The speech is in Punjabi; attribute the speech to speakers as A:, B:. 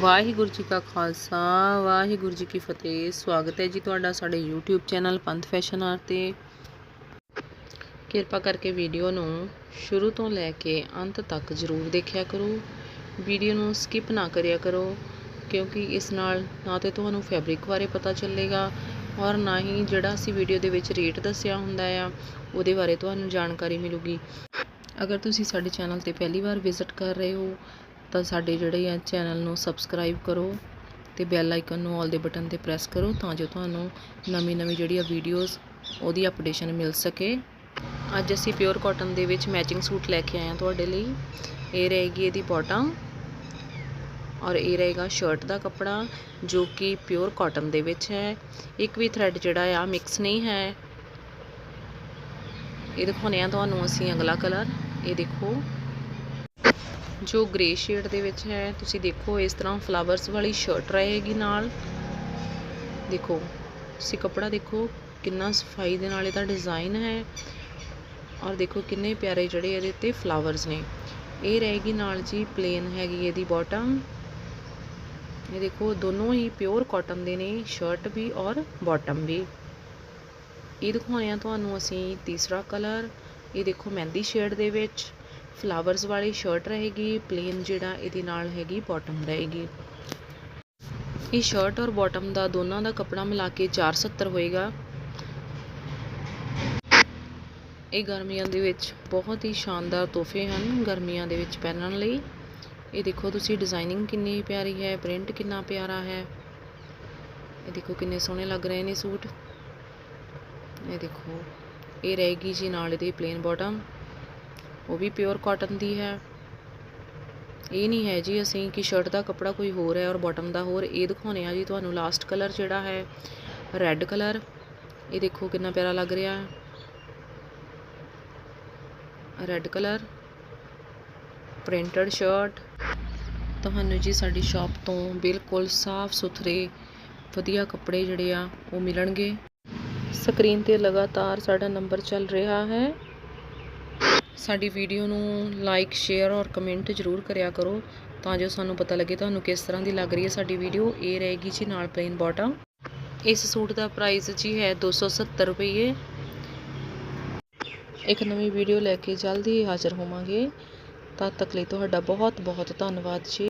A: ਵਾਹਿਗੁਰੂ ਜੀ ਕਾ ਖਾਲਸਾ, ਵਾਹਿਗੁਰੂ ਜੀ ਕੀ ਫਤਿਹ। ਸਵਾਗਤ ਹੈ ਜੀ ਤੁਹਾਡਾ ਸਾਡੇ YouTube channel Panth fashion R ਤੇ। ਕਿਰਪਾ ਕਰਕੇ ਵੀਡੀਓ ਨੂੰ ਸ਼ੁਰੂ ਤੋਂ ਲੈ ਕੇ ਅੰਤ ਤੱਕ ਜ਼ਰੂਰ ਦੇਖਿਆ ਕਰੋ। ਵੀਡੀਓ ਨੂੰ ਸਕਿਪ ਨਾ ਕਰਿਆ ਕਰੋ, ਕਿਉਂਕਿ ਇਸ ਨਾਲ ਨਾ ਤੇ ਤੁਹਾਨੂੰ ਫੈਬਰਿਕ ਬਾਰੇ ਪਤਾ ਚੱਲੇਗਾ ਔਰ ਨਾ ਹੀ ਜਿਹੜਾ ਅਸੀਂ ਵੀਡੀਓ ਦੇ ਵਿੱਚ ਰੇਟ ਦੱਸਿਆ ਹੁੰਦਾ ਆ, ਉਹਦੇ ਬਾਰੇ ਤੁਹਾਨੂੰ ਜਾਣਕਾਰੀ ਮਿਲੂਗੀ। ਅਗਰ ਤੁਸੀਂ ਸਾਡੇ ਚੈਨਲ ਤੇ ਪਹਿਲੀ ਵਾਰ ਵਿਜ਼ਿਟ ਕਰ ਰਹੇ ਹੋ ਤਾਂ ਸਾਡੇ ਜਿਹੜੇ ਆ ਚੈਨਲ ਨੂੰ ਸਬਸਕ੍ਰਾਈਬ ਕਰੋ ਤੇ ਬੈਲ ਆਈਕਨ ਨੂੰ ਆਲ ਦੇ ਬਟਨ ਤੇ ਪ੍ਰੈਸ ਕਰੋ ਤਾਂ ਜੋ ਤੁਹਾਨੂੰ ਨਵੀਂ ਨਵੀਂ ਜਿਹੜੀ ਆ ਵੀਡੀਓਜ਼ ਉਹਦੀ ਅਪਡੇਸ਼ਨ ਮਿਲ ਸਕੇ। ਅੱਜ ਅਸੀਂ ਪਿਓਰ ਕਾਟਨ ਦੇ ਵਿੱਚ ਮੈਚਿੰਗ ਸੂਟ ਲੈ ਕੇ ਆਏ ਹਾਂ ਤੁਹਾਡੇ ਲਈ। ਇਹ ਰਹੇਗੀ ਇਹਦੀ ਬਾਟਮ ਔਰ ਇਹ ਰਹੇਗਾ ਸ਼ਰਟ ਦਾ ਕੱਪੜਾ ਜੋ ਕਿ ਪਿਓਰ ਕਾਟਨ ਦੇ ਵਿੱਚ ਹੈ। ਇੱਕ ਵੀ ਥ੍ਰੈਡ ਜਿਹੜਾ ਆ ਮਿਕਸ ਨਹੀਂ ਹੈ। ਇਹ ਦਿਖਾਉਂਦੇ ਆ ਤੁਹਾਨੂੰ ਅਸੀਂ ਅਗਲਾ ਕਲਰ ਇਹ ਦੇਖੋ। ਜੋ ਗ੍ਰੇ ਸ਼ੇਡ ਦੇ ਵਿੱਚ ਹੈ, ਤੁਸੀਂ ਦੇਖੋ ਇਸ ਤਰ੍ਹਾਂ ਫਲਾਵਰਸ ਵਾਲੀ ਸ਼ਰਟ ਰਹੇਗੀ ਨਾਲ। ਦੇਖੋ, ਤੁਸੀਂ ਕੱਪੜਾ ਦੇਖੋ, ਕਿੰਨਾ ਸਫ਼ਾਈ ਦੇ ਨਾਲ ਇਹਦਾ ਡਿਜ਼ਾਈਨ ਹੈ। ਔਰ ਦੇਖੋ ਕਿੰਨੇ ਪਿਆਰੇ ਜਿਹੜੇ ਇਹਦੇ ਉੱਤੇ ਫਲਾਵਰਸ ਨੇ। ਇਹ ਰਹੇਗੀ ਨਾਲ ਜੀ ਪਲੇਨ ਹੈਗੀ ਇਹਦੀ ਬਾਟਮ ਇਹ ਦੇਖੋ, ਦੋਨੋਂ ਹੀ ਪਿਓਰ ਕਾਟਨ ਦੇ ਨੇ ਸ਼ਰਟ ਵੀ ਔਰ ਬਾਟਮ ਵੀ। ਇਹ ਦਿਖਾਉਣੇ ਆ ਤੁਹਾਨੂੰ ਅਸੀਂ ਤੀਸਰਾ ਕਲਰ ਇਹ ਦੇਖੋ ਮਹਿੰਦੀ ਸ਼ੇਡ ਦੇ ਵਿੱਚ। ਫਲਾਵਰਸ ਵਾਲੀ ਸ਼ਰਟ ਰਹੇਗੀ, ਪਲੇਨ ਜਿਹੜਾ ਇਹਦੇ ਨਾਲ ਹੈਗੀ ਬਾਟਮ ਰਹੇਗੀ। ਇਹ ਸ਼ਰਟ ਔਰ ਬਾਟਮ ਦਾ ਦੋਨਾਂ ਦਾ ਕੱਪੜਾ ਮਿਲਾ ਕੇ 470 ਹੋਏਗਾ। ਇਹ ਗਰਮੀਆਂ ਦੇ ਵਿੱਚ ਬਹੁਤ ਹੀ ਸ਼ਾਨਦਾਰ ਤੋਹਫੇ ਹਨ ਗਰਮੀਆਂ ਦੇ ਵਿੱਚ ਪਹਿਨਣ ਲਈ। ਇਹ ਦੇਖੋ ਤੁਸੀਂ ਡਿਜ਼ਾਈਨਿੰਗ ਕਿੰਨੀ ਪਿਆਰੀ ਹੈ ਪ੍ਰਿੰਟ ਕਿੰਨਾ ਪਿਆਰਾ ਹੈ। ਇਹ ਦੇਖੋ ਕਿੰਨੇ ਸੋਹਣੇ ਲੱਗ ਰਹੇ ਨੇ ਸੂਟ। ਇਹ ਦੇਖੋ, ਇਹ ਰਹੇਗੀ ਜੀ ਨਾਲ ਇਹਦੀ ਪਲੇਨ ਬਾਟਮ ਉਹ ਵੀ ਪਿਓਰ ਕਾਟਨ ਦੀ ਹੈ। ਇਹ ਨਹੀਂ ਹੈ ਜੀ ਅਸੀਂ ਕਿ ਸ਼ਰਟ ਦਾ ਕੱਪੜਾ ਕੋਈ ਹੋਰ ਹੈ ਔਰ ਬਾਟਮ ਦਾ ਹੋਰ। ਇਹ ਦਿਖਾਉਣੇ ਆ ਜੀ ਤੁਹਾਨੂੰ ਲਾਸਟ ਕਲਰ ਜਿਹੜਾ ਹੈ ਰੈੱਡ ਕਲਰ ਇਹ ਦੇਖੋ ਕਿੰਨਾ ਪਿਆਰਾ ਲੱਗ ਰਿਹਾ ਹੈ। ਰੈੱਡ ਕਲਰ ਪ੍ਰਿੰਟਡ ਸ਼ਰਟ ਤੁਹਾਨੂੰ ਜੀ ਸਾਡੀ ਸ਼ਾਪ ਤੋਂ ਬਿਲਕੁਲ ਸਾਫ਼ ਸੁਥਰੇ, ਵਧੀਆ ਕੱਪੜੇ ਜਿਹੜੇ ਆ, ਉਹ ਮਿਲਣਗੇ। ਸਕਰੀਨ ਤੇ ਲਗਾਤਾਰ ਸਾਡਾ ਨੰਬਰ ਚੱਲ ਰਿਹਾ ਹੈ। ਸਾਡੀ ਵੀਡੀਓ ਨੂੰ ਲਾਈਕ, ਸ਼ੇਅਰ ਔਰ ਕਮੈਂਟ ਜ਼ਰੂਰ ਕਰਿਆ ਕਰੋ ਤਾਂ ਜੋ ਸਾਨੂੰ ਪਤਾ ਲੱਗੇ ਤੁਹਾਨੂੰ ਕਿਸ ਤਰ੍ਹਾਂ ਦੀ ਲੱਗ ਰਹੀ ਹੈ ਸਾਡੀ ਵੀਡੀਓ। ਇਹ ਰਹੇਗੀ ਜੀ ਨਾਲ ਪਲੇਨ ਬਾਟਮ ਇਸ ਸੂਟ ਦਾ ਪ੍ਰਾਈਸ ਜੀ ਹੈ 270 ਰੁਪਏ ਇੱਕ ਨਵੀਂ ਵੀਡੀਓ ਲੈ ਕੇ ਜਲਦੀ ਹਾਜ਼ਰ ਹੋਵਾਂਗੇ। ਤਦ ਤੱਕ ਲਈ ਤੁਹਾਡਾ ਬਹੁਤ ਬਹੁਤ ਧੰਨਵਾਦ ਜੀ।